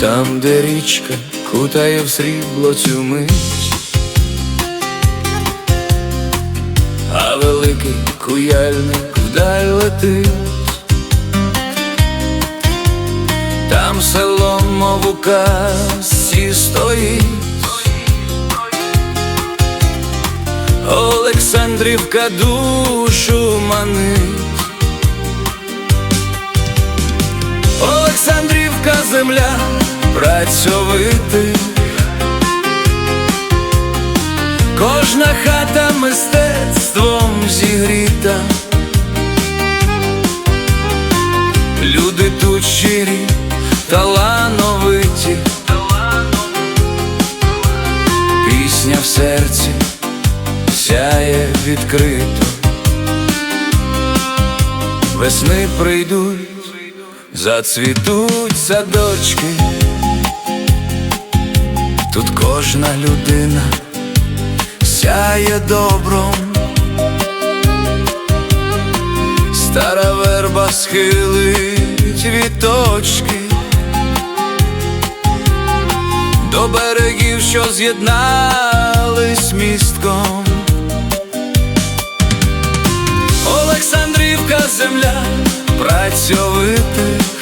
Там, де річка кутає в срібло цю мить, а великий куяльник вдаль летить, там село, мов у казці стоїть. Олександрівка душу манить. Олександрівка земля працьовитих Кожна хата мистецтвом зігріта. Люди тут щирі, талановиті. Пісня в серці сяє відкрито. Весни прийдуть Зацвітуть садочки, тут кожна людина сяє добром, стара верба схилить віточки до берегів, що з'єднались містком. Олександрівка земля працьовитих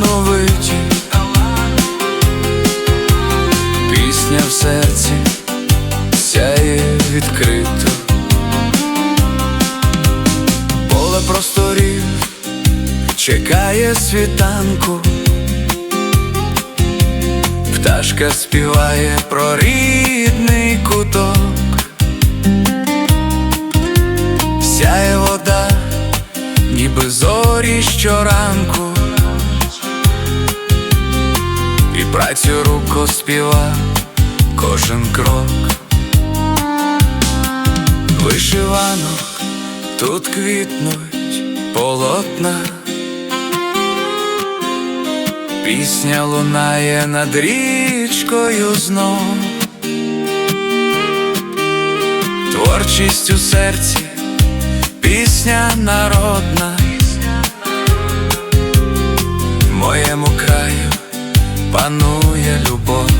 талановиті Пісня в серці сяє відкрито. Поле просторів чекає світанку. Пташка співає про рідний куток, сяє вода, ніби зорі щоранку, працю руко співа кожен крок. Вишиванок тут квітнуть полотна. Пісня лунає над річкою знов, творчість у серці, пісня народна, панує любов.